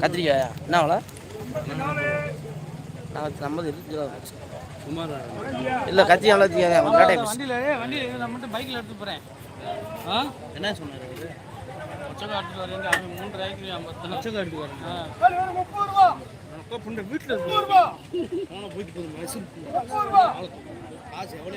கத்திரிக்காயா? என்ன அவ்வளோ நான் நம்ம இருக்கு சுமார் இல்லை கத்திரிக்காய் எவ்வளோ போச்சு வண்டியில் வண்டியில் நான் மட்டும் பைக்கில் எடுத்து போகிறேன் ஆ? என்ன சொன்னார் எடுத்துட்டு வரேன் அவன் மூன்று ரூபாய்க்கு ஐம்பத்தி உச்சக்கா எடுத்து வரேன் ஆ. புண்ட வீட்டில் போன போயிட்டு போதும் மைசூர் காசு எவ்வளோ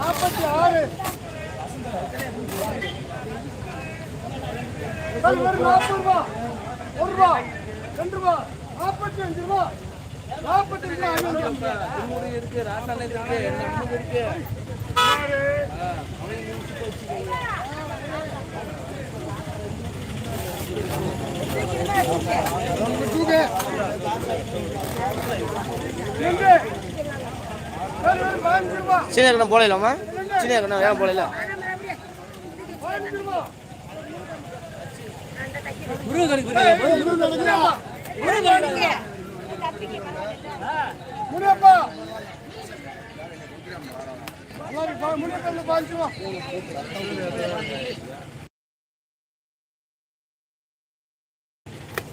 நாற்பத்தி ஆறு. நாற்பது ரூபா ஒரு ரூபா ரெண்டு ரூபா. நாற்பத்தி அஞ்சு ரூபா. நாற்பத்தி அஞ்சு இருக்கு ராட்டான இருக்கு இருக்கு. சின்ன கண்ணம் போடலாமா? சின்ன கண்ணம் ஏன் போடல? பதினஞ்சு ரூபா.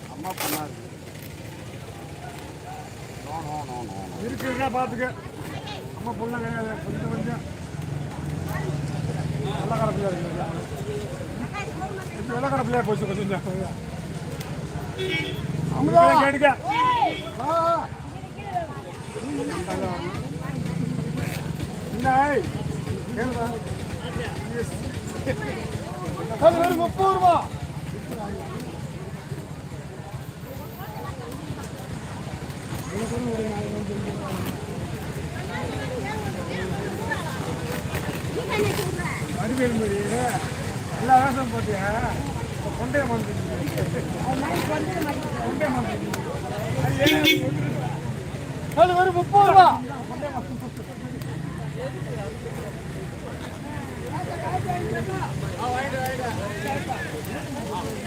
அம்மா பண்ணாரு இருக்குன்னா ரூபா பார்த்துக்க அம்மா பொண்ணு கிடையாது கொஞ்சம் கொஞ்சம் நல்ல பிள்ளையா இருக்கு வெள்ளக்கார பிள்ளையா போச்சு கொஞ்சம் அம்மா கேட்டுக்க ஆ, ஆ. என்ன ஏய், கேளுடா. அது வெறும் முப்பது ரூபா. அறிவியல் மொழி எல்லா வேஷம் போட்டியா? கொண்டே மாட்டேங்குது கொண்டே மாட்டேங்குது அது வெறும் முப்பது ரூபா.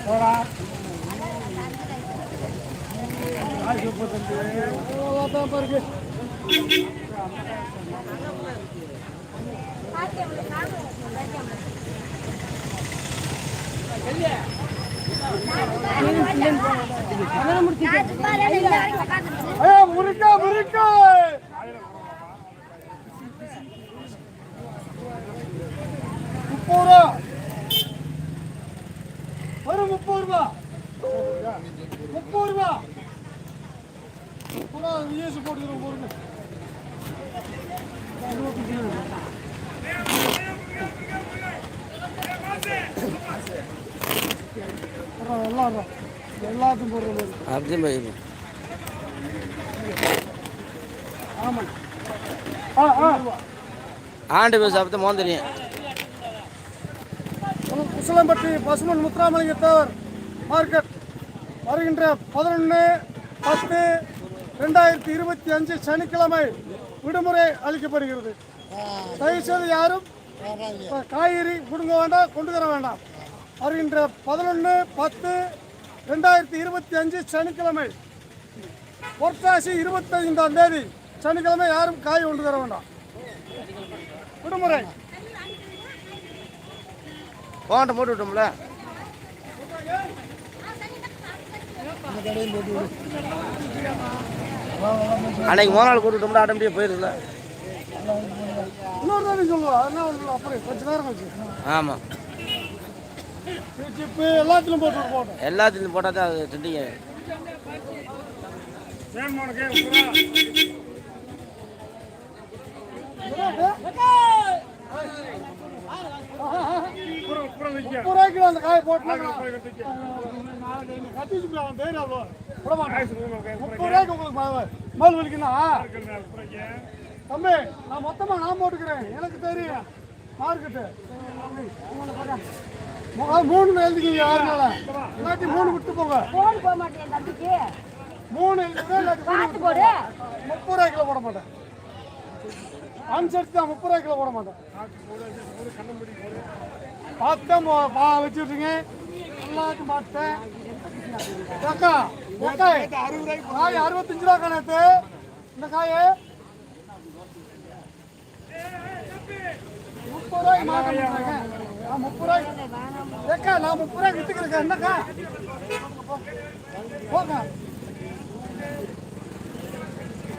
போடா ஆயிரத்தி முப்பத்தஞ்சு அவ்வளோதான் பாருங்க ஐயா முறுக்கா முறுக்கா முப்பது ரூபா ஒரு முப்பது ரூபா முப்பது ரூபா இயேசு போட்டுக்கிறோம் போடுங்க. எல்லாம் எல்லாத்தையும் போடுற மாதிரி அப்படியும் போய் ஆமாம் ஆ ஆ. ஆண்டு பேச அப்போ மோன் தெரியும். குசலம்பட்டி பசுமன் முத்துராமலிங்கத்தவர் மார்க்கெட். வருகின்ற பதினொன்று பத்து ரெண்டாயிரத்தி இருபத்தி அஞ்சு சனிக்கிழமை விடுமுறை அளிக்கப்படுகிறது. தயவுசெய்து யாரும் காய்கறி கொடுங்க வேண்டாம் கொண்டு தர வேண்டாம். வருகின்ற பதினொன்று பத்து ரெண்டாயிரத்தி இருபத்தி அஞ்சு சனிக்கிழமை புரட்டாசி இருபத்தைந்தாம் தேதி சனிக்கிழமை யாரும் காய் கொண்டு தர வேண்டாம். விடுமுறை. போன்ட்ட போட்டு விட்டோம்ல அன்னைக்கு மோனாள் போட்டு விட்டோம்ல ஆட்டோமேட்டிக்காக போயிருதுல இன்னொரு தடவை சொல்லுவா அதெல்லாம் ஒன்றும் அப்புறம் கொஞ்ச நேரம் கழிச்சு ஆமாம் இப்போ எல்லாத்துலையும் போட்டு விட்டு போட்டோம் எல்லாத்துலையும் போட்டால் தான் அது ட்ரெண்டிங் முப்பது ரூபாய்க்கு அந்த காயை போட்டு கட்டி வச்சுக்கலாம் அவன் பேர் அவ்வளோ விட மாட்டேன் முப்பது ரூபாய்க்கு உங்களுக்கு ம- மேல் வலிக்குன்னா தம்பி நான் மொத்தமா நான் போட்டுக்கிறேன். எனக்கு தெரியும். மார்க்கெட்டு. மூணு எழுதிக்கிங்க யாரு நாள இல்லாட்டி மூணு விட்டு போங்க. போன் போக மாட்டேன் தம்பிக்கு. மூணு விட்டு போடு. முப்பது ரூபாய் கிலோ போட மாட்டேன். அனுசரிச்சு தான் முப்பது ரூபாய் கிலோ போட. மாட்டேன் பார்த்து வச்சுட்ருங்க எல்லாத்தையும் பார்த்தேன். ஏக்கா காய் அறுபத்தஞ்சு ரூபா கணக்கு இந்த காய் முப்பது ரூபாய்க்கு நான் முப்பது ரூபாய்க்கு ஏக்கா நான் முப்பது ரூபாய்க்கு வித்துக்கிறேன் என்னக்கா போங்க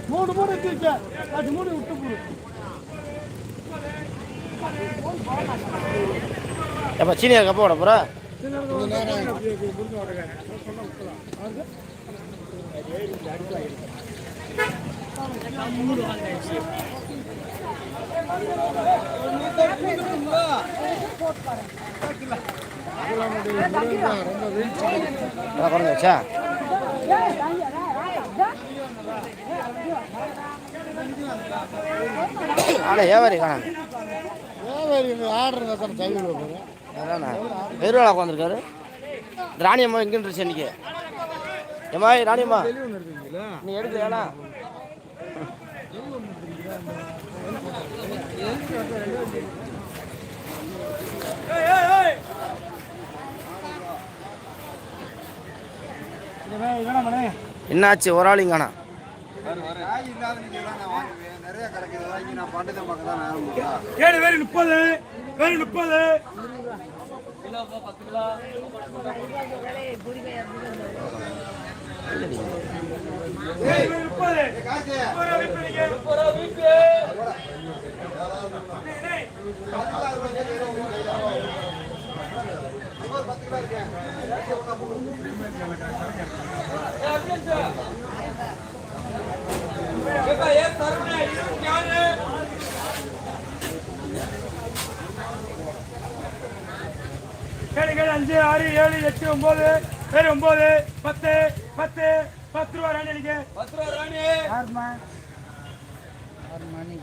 மூணு மூணு வச்சிருக்கேன் அது மூணு விட்டு போடு எப்போ சீனியா கப்போட விட குறைஞ்சாச்சா ஆளே ஏவாரி காணாம ஆர்டர் சார் சைவில் போகிறேன் அதானே? பெருவாளா உட்காந்துருக்காரு. ராணியம்மா எங்கே இருந்துச்சு இன்னைக்கு? ஏம்மா ராணியம்மா நீ எடுக்கலையாடா என்னாச்சு? ஒரு ஆளையும் காணா ஏழு வேறு முப்பது. வேறு முப்பது முப்பது ஏழு ஏழு அஞ்சு ஆறு ஏழு எட்டு ஒன்பது வேறு ஒன்பது பத்து பத்து பத்து ரூபா ராணி எனக்கு பத்து ரூபா ராணி.